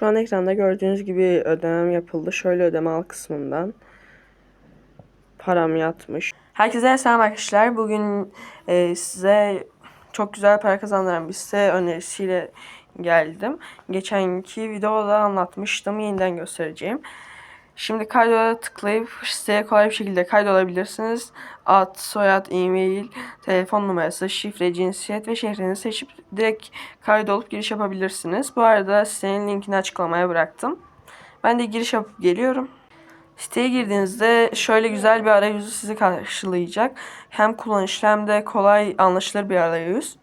Şu an ekranda gördüğünüz gibi ödemem yapıldı. Şöyle ödeme al kısmından param yatmış. Herkese selam arkadaşlar. Bugün e, size çok güzel para kazandıran bir site önerisiyle geldim. Geçenki videoda anlatmıştım. Yeniden göstereceğim. Şimdi kaydola tıklayıp siteye kolay bir şekilde kaydolabilirsiniz. Ad, soyad, e-mail, telefon numarası, şifre, cinsiyet ve şehrini seçip direkt kaydolup giriş yapabilirsiniz. Bu arada sitenin linkini açıklamaya bıraktım. Ben de giriş yapıp geliyorum. Siteye girdiğinizde şöyle güzel bir arayüzü sizi karşılayacak. Hem kullanışlı hem de kolay anlaşılır bir arayüz.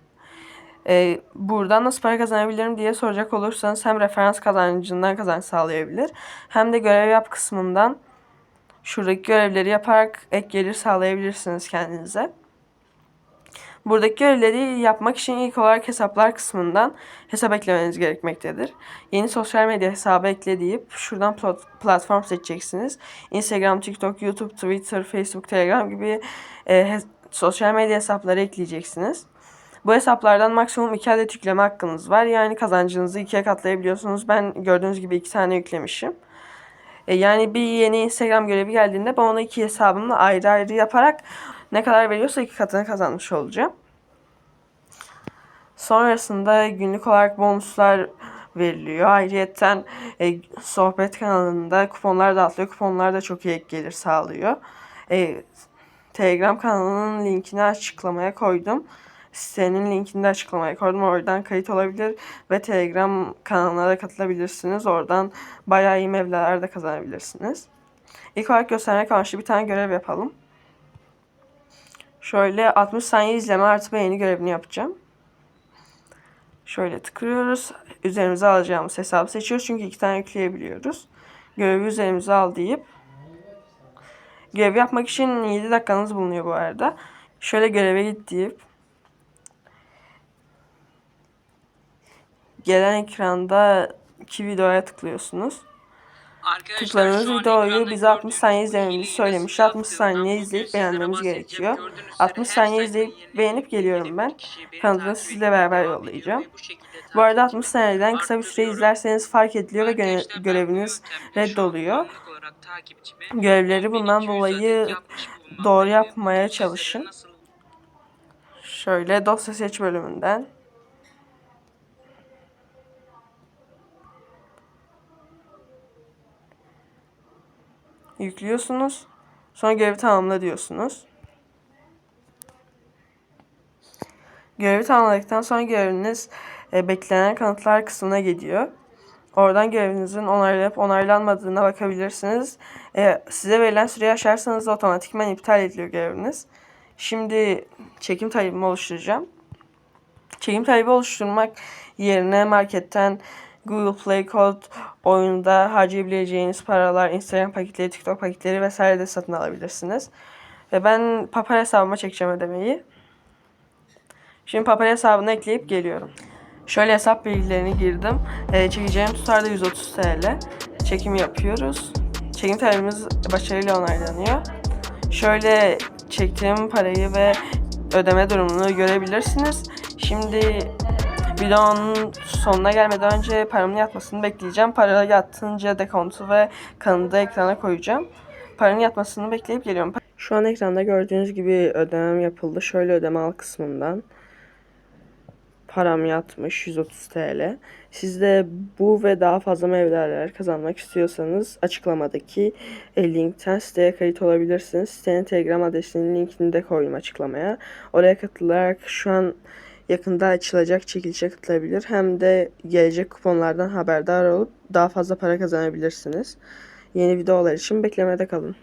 Ee, buradan nasıl para kazanabilirim diye soracak olursanız hem referans kazancından kazanç sağlayabilir hem de görev yap kısmından şuradaki görevleri yaparak ek gelir sağlayabilirsiniz kendinize. Buradaki görevleri yapmak için ilk olarak hesaplar kısmından hesap eklemeniz gerekmektedir. Yeni sosyal medya hesabı ekle deyip şuradan plat- platform seçeceksiniz. Instagram, TikTok, YouTube, Twitter, Facebook, Telegram gibi e, sosyal medya hesapları ekleyeceksiniz. Bu hesaplardan maksimum 2 adet yükleme hakkınız var. Yani kazancınızı ikiye katlayabiliyorsunuz. Ben gördüğünüz gibi 2 tane yüklemişim. E, yani bir yeni Instagram görevi geldiğinde ben onu iki hesabımla ayrı ayrı yaparak ne kadar veriyorsa iki katını kazanmış olacağım. Sonrasında günlük olarak bonuslar veriliyor. Ayrıyeten e, sohbet kanalında kuponlar dağıtılıyor. Kuponlar da çok iyi gelir sağlıyor. E, Telegram kanalının linkini açıklamaya koydum. Sitenin linkini de açıklamaya koydum. Oradan kayıt olabilir ve Telegram kanalına da katılabilirsiniz. Oradan bayağı iyi mevlalar da kazanabilirsiniz. İlk olarak göstermek amaçlı bir tane görev yapalım. Şöyle 60 saniye izleme artı beğeni görevini yapacağım. Şöyle tıklıyoruz. Üzerimize alacağımız hesabı seçiyoruz. Çünkü iki tane yükleyebiliyoruz. Görevi üzerimize al deyip görev yapmak için 7 dakikanız bulunuyor bu arada. Şöyle göreve git deyip gelen ekranda iki videoya tıklıyorsunuz. Tıkladığınız videoyu bize 60 saniye izlememizi söylemiş. nasıl 60 saniye izleyip beğenmemiz gerekiyor. Gördüğünüz üzere 60 her saniye izleyip beğenip geliyorum ben. takip sizle beraber yollayacağım. bu arada takip 60 etmemi saniyeden kısa bir süre izlerseniz fark ediliyor ve göre- göreviniz an reddoluyor. Görevleri bundan 1200 dolayı doğru yapmaya çalışın. Şöyle dosya seç bölümünden. Yüklüyorsunuz. Sonra görevi tamamla diyorsunuz. Görevi tamamladıktan sonra göreviniz e, beklenen kanıtlar kısmına gidiyor. Oradan görevinizin onaylanıp onaylanmadığına bakabilirsiniz. E, size verilen süreyi aşarsanız otomatikman iptal ediliyor göreviniz. Şimdi çekim talebimi oluşturacağım. Çekim talebi oluşturmak yerine marketten Google Play Code oyunda harcayabileceğiniz paralar, Instagram paketleri, TikTok paketleri vesaire de satın alabilirsiniz. Ve ben Papara hesabıma çekeceğim ödemeyi. Şimdi Papara hesabını ekleyip geliyorum. Şöyle hesap bilgilerini girdim. Ee, çekeceğim tutar da 130 TL. Çekim yapıyoruz. Çekim talebimiz başarıyla onaylanıyor. Şöyle çektiğim parayı ve ödeme durumunu görebilirsiniz. Şimdi videonun sonuna gelmeden önce paramın yatmasını bekleyeceğim. Para yattınca dekontu ve kanını da ekrana koyacağım. Paranın yatmasını bekleyip geliyorum. Şu an ekranda gördüğünüz gibi ödemem yapıldı. Şöyle ödeme al kısmından param yatmış 130 TL. Siz de bu ve daha fazla mevlalar kazanmak istiyorsanız açıklamadaki e, linkten siteye kayıt olabilirsiniz. Sitenin Telegram adresinin linkini de koydum açıklamaya. Oraya katılarak şu an yakında açılacak çekilişe katılabilir. Hem de gelecek kuponlardan haberdar olup daha fazla para kazanabilirsiniz. Yeni videolar için beklemede kalın.